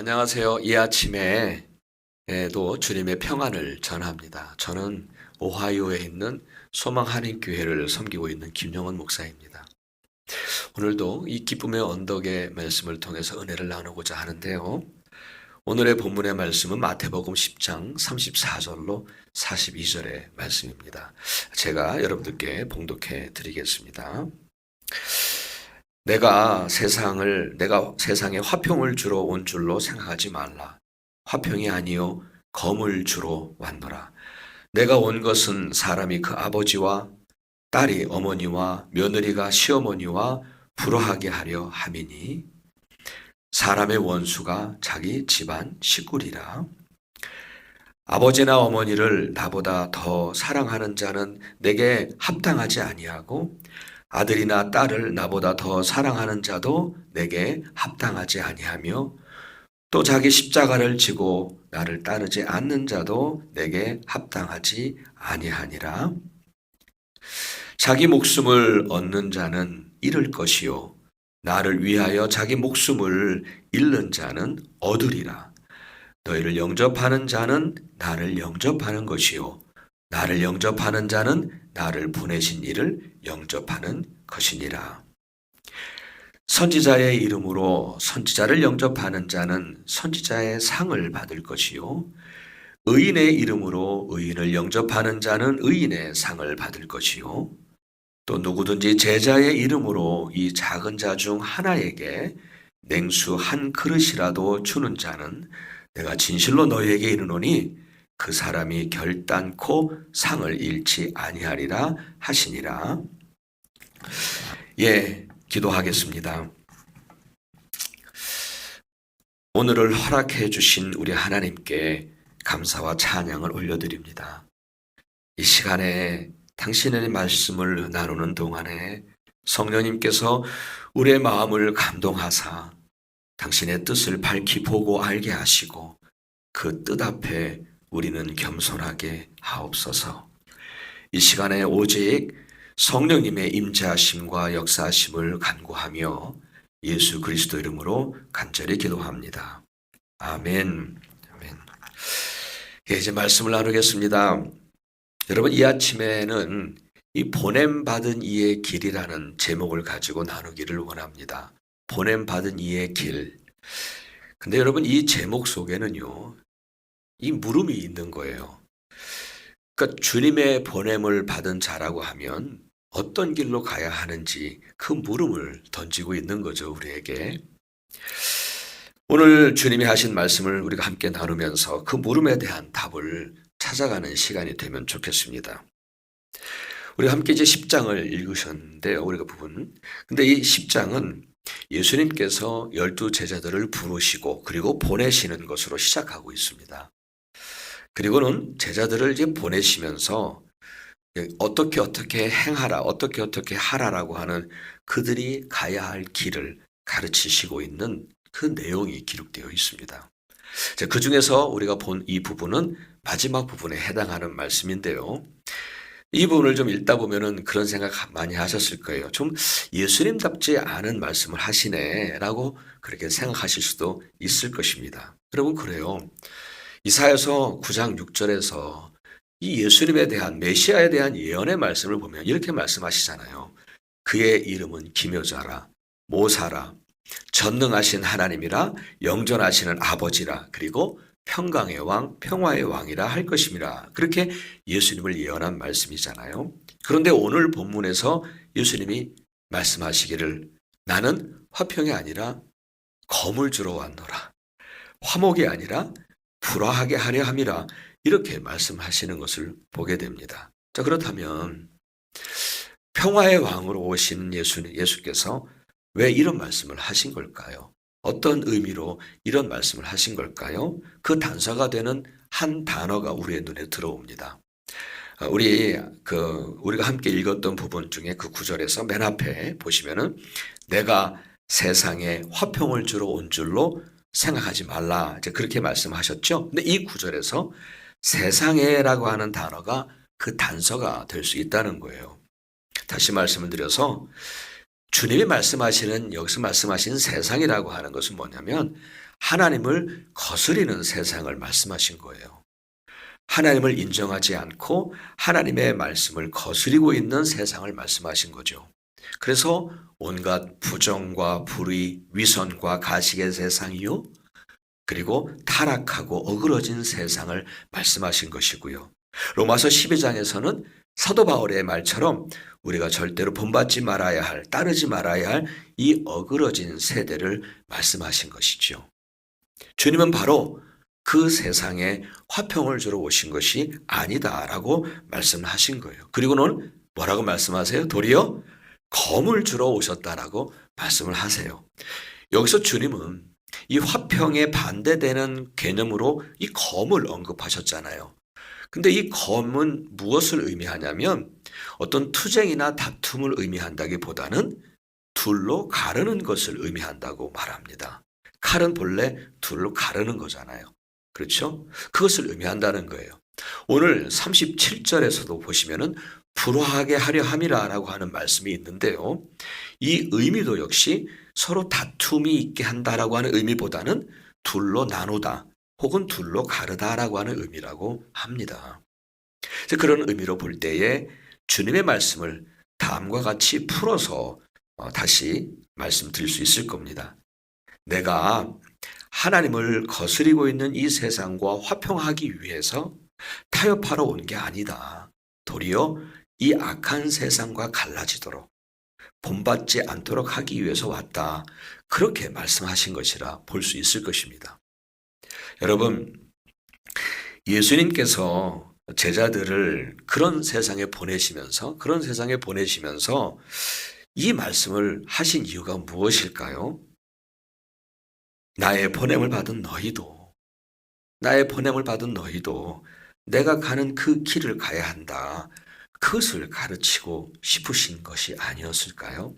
안녕하세요. 이 아침에도 주님의 평안을 전합니다. 저는 오하이오에 있는 소망 한인 교회를 섬기고 있는 김영원 목사입니다. 오늘도 이 기쁨의 언덕의 말씀을 통해서 은혜를 나누고자 하는데요. 오늘의 본문의 말씀은 마태복음 10장 34절로 42절의 말씀입니다. 제가 여러분들께 봉독해 드리겠습니다. 내가 세상을 내가 세상에 화평을 주러 온 줄로 생각하지 말라. 화평이 아니요 검을 주러 왔노라. 내가 온 것은 사람이 그 아버지와 딸이 어머니와 며느리가 시어머니와 불화하게 하려 함이니 사람의 원수가 자기 집안 식구리라. 아버지나 어머니를 나보다 더 사랑하는 자는 내게 합당하지 아니하고 아들이나 딸을 나보다 더 사랑하는 자도 내게 합당하지 아니하며 또 자기 십자가를 지고 나를 따르지 않는 자도 내게 합당하지 아니하니라. 자기 목숨을 얻는 자는 잃을 것이요 나를 위하여 자기 목숨을 잃는 자는 얻으리라. 너희를 영접하는 자는 나를 영접하는 것이요 나를 영접하는 자는 나를 보내신 이를 영접하는 것이니라. 선지자의 이름으로 선지자를 영접하는 자는 선지자의 상을 받을 것이요. 의인의 이름으로 의인을 영접하는 자는 의인의 상을 받을 것이요. 또 누구든지 제자의 이름으로 이 작은 자 중 하나에게 냉수 한 그릇이라도 주는 자는 내가 진실로 너희에게 이르노니 그 사람이 결단코 상을 잃지 아니하리라 하시니라. 예, 기도하겠습니다. 오늘을 허락해 주신 우리 하나님께 감사와 찬양을 올려드립니다. 이 시간에 당신의 말씀을 나누는 동안에 성령님께서 우리의 마음을 감동하사 당신의 뜻을 밝히 보고 알게 하시고 그 뜻 앞에 우리는 겸손하게 하옵소서. 이 시간에 오직 성령님의 임재하심과 역사하심을 간구하며 예수 그리스도 이름으로 간절히 기도합니다. 아멘. 아멘. 예, 이제 말씀을 나누겠습니다. 여러분 이 아침에는 이 보냄 받은 이의 길이라는 제목을 가지고 나누기를 원합니다. 보냄 받은 이의 길. 근데 여러분 이 제목 속에는요. 이 물음이 있는 거예요. 그러니까 주님의 보냄을 받은 자라고 하면 어떤 길로 가야 하는지 그 물음을 던지고 있는 거죠, 우리에게. 오늘 주님이 하신 말씀을 우리가 함께 나누면서 그 물음에 대한 답을 찾아가는 시간이 되면 좋겠습니다. 우리 함께 이제 10장을 읽으셨는데요, 우리가 부분. 근데 이 10장은 예수님께서 열두 제자들을 부르시고 그리고 보내시는 것으로 시작하고 있습니다. 그리고는 제자들을 이제 보내시면서 어떻게 어떻게 행하라, 어떻게 어떻게 하라라고 하는 그들이 가야 할 길을 가르치시고 있는 그 내용이 기록되어 있습니다. 그 중에서 우리가 본 이 부분은 마지막 부분에 해당하는 말씀인데요. 이 부분을 좀 읽다 보면은 그런 생각 많이 하셨을 거예요. 좀 예수님답지 않은 말씀을 하시네라고 그렇게 생각하실 수도 있을 것입니다. 여러분 그래요. 이사야서 9장 6절에서 이 예수님에 대한 메시아에 대한 예언의 말씀을 보면 이렇게 말씀하시잖아요. 그의 이름은 기묘자라 모사라 전능하신 하나님이라 영전하시는 아버지라 그리고 평강의 왕 평화의 왕이라 할 것임이라 그렇게 예수님을 예언한 말씀이잖아요. 그런데 오늘 본문에서 예수님이 말씀하시기를 나는 화평이 아니라 검을 주러 왔노라. 화목이 아니라 불화하게 하려 함이라 이렇게 말씀하시는 것을 보게 됩니다. 자, 그렇다면 평화의 왕으로 오시는 예수, 예수께서 왜 이런 말씀을 하신 걸까요? 어떤 의미로 이런 말씀을 하신 걸까요? 그 단서가 되는 한 단어가 우리의 눈에 들어옵니다. 아, 우리 그 우리가 함께 읽었던 부분 중에 그 구절에서 맨 앞에 보시면은 내가 세상에 화평을 주러 온 줄로 생각하지 말라. 이제 그렇게 말씀하셨죠. 근데 이 구절에서 세상에라고 하는 단어가 그 단서가 될 수 있다는 거예요. 다시 말씀을 드려서 주님이 말씀하시는 여기서 말씀하시는 세상이라고 하는 것은 뭐냐면 하나님을 거스리는 세상을 말씀하신 거예요. 하나님을 인정하지 않고 하나님의 말씀을 거스리고 있는 세상을 말씀하신 거죠. 그래서 온갖 부정과 불의, 위선과 가식의 세상이요. 그리고 타락하고 어그러진 세상을 말씀하신 것이고요. 로마서 12장에서는 사도 바울의 말처럼 우리가 절대로 본받지 말아야 할, 따르지 말아야 할 이 어그러진 세대를 말씀하신 것이죠. 주님은 바로 그 세상에 화평을 주러 오신 것이 아니다라고 말씀하신 거예요. 그리고는 뭐라고 말씀하세요? 도리어 검을 주러 오셨다라고 말씀을 하세요. 여기서 주님은 이 화평에 반대되는 개념으로 이 검을 언급하셨잖아요. 근데 이 검은 무엇을 의미하냐면 어떤 투쟁이나 다툼을 의미한다기보다는 둘로 가르는 것을 의미한다고 말합니다. 칼은 본래 둘로 가르는 거잖아요. 그렇죠? 그것을 의미한다는 거예요. 오늘 37절에서도 보시면은 불화하게 하려 함이라라고 하는 말씀이 있는데요. 이 의미도 역시 서로 다툼이 있게 한다라고 하는 의미보다는 둘로 나누다 혹은 둘로 가르다라고 하는 의미라고 합니다. 그런 의미로 볼 때에 주님의 말씀을 다음과 같이 풀어서 어, 다시 말씀드릴 수 있을 겁니다. 내가 하나님을 거스리고 있는 이 세상과 화평하기 위해서 타협하러 온 게 아니다. 도리어 이 악한 세상과 갈라지도록 본받지 않도록 하기 위해서 왔다. 그렇게 말씀하신 것이라 볼 수 있을 것입니다. 여러분, 예수님께서 제자들을 그런 세상에 보내시면서, 그런 세상에 보내시면서 이 말씀을 하신 이유가 무엇일까요? 나의 보냄을 받은 너희도, 나의 보냄을 받은 너희도 내가 가는 그 길을 가야 한다. 그것을 가르치고 싶으신 것이 아니었을까요?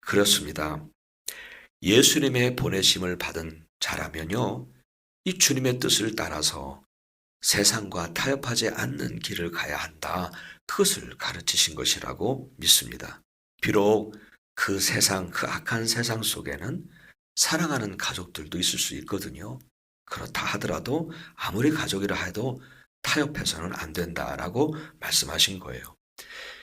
그렇습니다. 예수님의 보내심을 받은 자라면요, 이 주님의 뜻을 따라서 세상과 타협하지 않는 길을 가야 한다. 그것을 가르치신 것이라고 믿습니다. 비록 그 세상, 그 악한 세상 속에는 사랑하는 가족들도 있을 수 있거든요. 그렇다 하더라도 아무리 가족이라 해도 타협해서는 안 된다라고 말씀하신 거예요.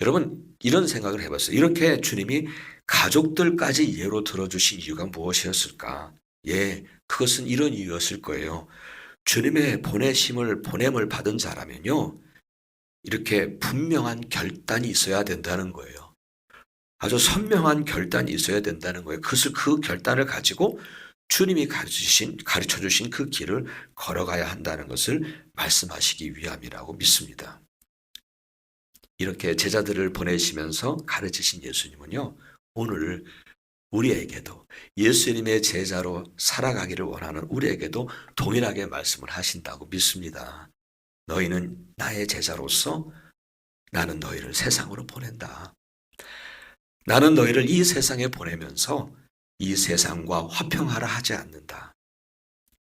여러분, 이런 생각을 해봤어요. 이렇게 주님이 가족들까지 예로 들어주신 이유가 무엇이었을까? 예, 그것은 이런 이유였을 거예요. 주님의 보내심을, 보냄을 받은 자라면요. 이렇게 분명한 결단이 있어야 된다는 거예요. 아주 선명한 결단이 있어야 된다는 거예요. 그것을 그 결단을 가지고 주님이 가르치신, 가르쳐 주신 그 길을 걸어가야 한다는 것을 말씀하시기 위함이라고 믿습니다. 이렇게 제자들을 보내시면서 가르치신 예수님은요, 오늘 우리에게도 예수님의 제자로 살아가기를 원하는 우리에게도 동일하게 말씀을 하신다고 믿습니다. 너희는 나의 제자로서 나는 너희를 세상으로 보낸다. 나는 너희를 이 세상에 보내면서 이 세상과 화평하라 하지 않는다.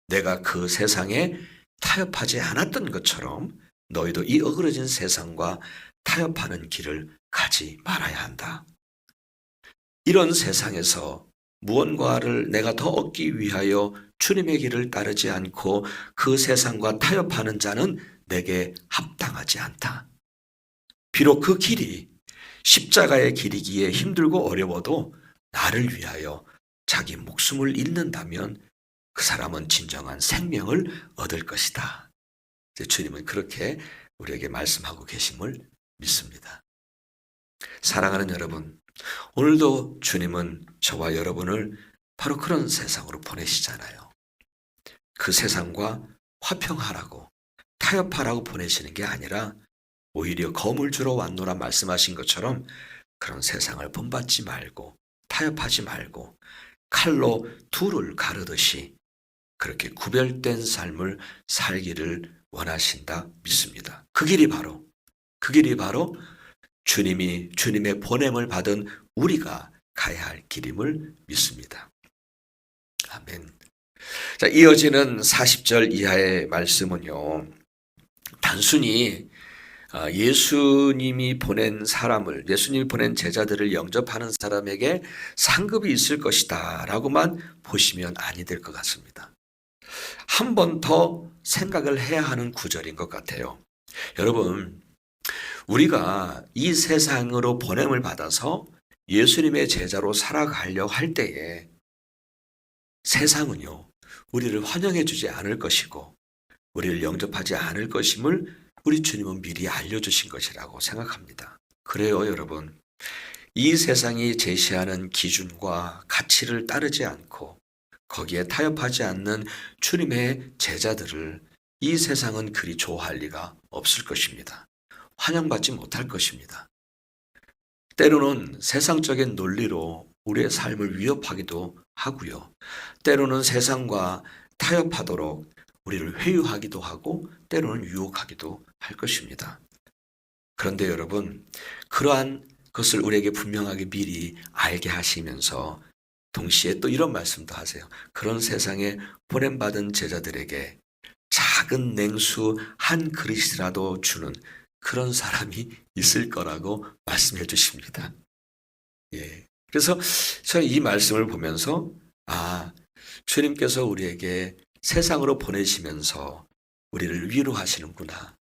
내가 그 세상에 타협하지 않았던 것처럼 너희도 이 어그러진 세상과 타협하는 길을 가지 말아야 한다. 이런 세상에서 무언가를 내가 더 얻기 위하여 주님의 길을 따르지 않고 그 세상과 타협하는 자는 내게 합당하지 않다. 비록 그 길이 십자가의 길이기에 힘들고 어려워도 나를 위하여 자기 목숨을 잃는다면 그 사람은 진정한 생명을 얻을 것이다. 주님은 그렇게 우리에게 말씀하고 계심을 믿습니다. 사랑하는 여러분, 오늘도 주님은 저와 여러분을 바로 그런 세상으로 보내시잖아요. 그 세상과 화평하라고, 타협하라고 보내시는 게 아니라 오히려 검을 주러 왔노라 말씀하신 것처럼 그런 세상을 본받지 말고, 타협하지 말고, 칼로 둘을 가르듯이 그렇게 구별된 삶을 살기를 원하신다 믿습니다. 그 길이 바로 그 길이 바로 주님이 주님의 보냄을 받은 우리가 가야 할 길임을 믿습니다. 아멘. 자, 이어지는 40절 이하의 말씀은요. 단순히 아, 예수님이 보낸 사람을, 예수님이 보낸 제자들을 영접하는 사람에게 상급이 있을 것이다 라고만 보시면 아니 될 것 같습니다. 한 번 더 생각을 해야 하는 구절인 것 같아요. 여러분, 우리가 이 세상으로 보냄을 받아서 예수님의 제자로 살아가려 할 때에 세상은요, 우리를 환영해 주지 않을 것이고, 우리를 영접하지 않을 것임을 우리 주님은 미리 알려주신 것이라고 생각합니다. 그래요, 여러분. 이 세상이 제시하는 기준과 가치를 따르지 않고 거기에 타협하지 않는 주님의 제자들을 이 세상은 그리 좋아할 리가 없을 것입니다. 환영받지 못할 것입니다. 때로는 세상적인 논리로 우리의 삶을 위협하기도 하고요. 때로는 세상과 타협하도록 우리를 회유하기도 하고 때로는 유혹하기도 할 것입니다. 그런데 여러분, 그러한 것을 우리에게 분명하게 미리 알게 하시면서 동시에 또 이런 말씀도 하세요. 그런 세상에 보냄받은 제자들에게 작은 냉수 한 그릇이라도 주는 그런 사람이 있을 거라고 말씀해 주십니다. 예. 그래서 저는 이 말씀을 보면서 아, 주님께서 우리에게 세상으로 보내시면서 우리를 위로하시는구나.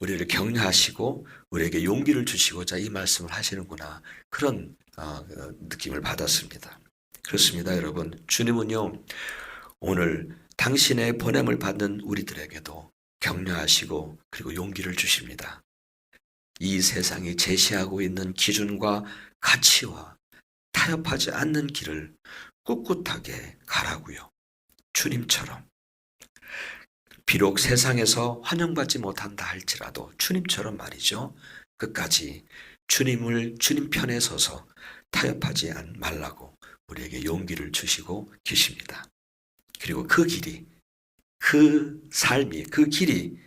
우리를 격려하시고 우리에게 용기를 주시고자 이 말씀을 하시는구나. 그런 어, 느낌을 받았습니다. 그렇습니다, 여러분. 주님은요, 오늘 당신의 보냄을 받는 우리들에게도 격려하시고 그리고 용기를 주십니다. 이 세상이 제시하고 있는 기준과 가치와 타협하지 않는 길을 꿋꿋하게 가라고요. 주님처럼. 비록 세상에서 환영받지 못한다 할지라도 주님처럼 말이죠. 끝까지 주님을 주님 편에 서서 타협하지 말라고 우리에게 용기를 주시고 계십니다. 그리고 그 길이, 그 삶이, 그 길이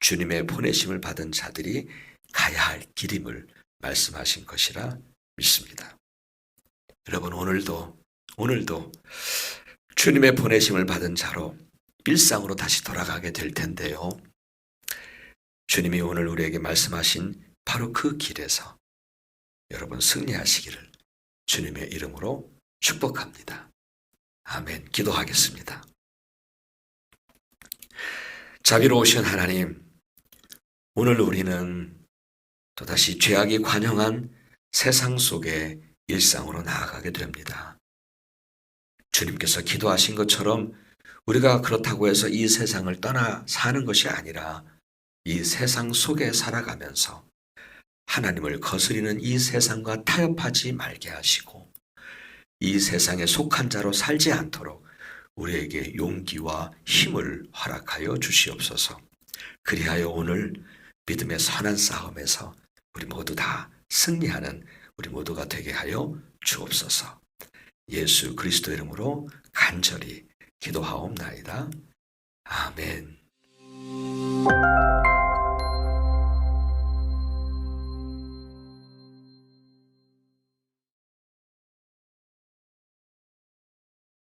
주님의 보내심을 받은 자들이 가야 할 길임을 말씀하신 것이라 믿습니다. 여러분, 오늘도, 오늘도 주님의 보내심을 받은 자로 일상으로 다시 돌아가게 될 텐데요. 주님이 오늘 우리에게 말씀하신 바로 그 길에서 여러분 승리하시기를 주님의 이름으로 축복합니다. 아멘. 기도하겠습니다. 자비로우신 하나님, 오늘 우리는 또다시 죄악이 관영한 세상 속의 일상으로 나아가게 됩니다. 주님께서 기도하신 것처럼 우리가 그렇다고 해서 이 세상을 떠나 사는 것이 아니라 이 세상 속에 살아가면서 하나님을 거스리는 이 세상과 타협하지 말게 하시고 이 세상에 속한 자로 살지 않도록 우리에게 용기와 힘을 허락하여 주시옵소서. 그리하여 오늘 믿음의 선한 싸움에서 우리 모두 다 승리하는 우리 모두가 되게 하여 주옵소서. 예수 그리스도 이름으로 간절히 기도하옵나이다. 아멘.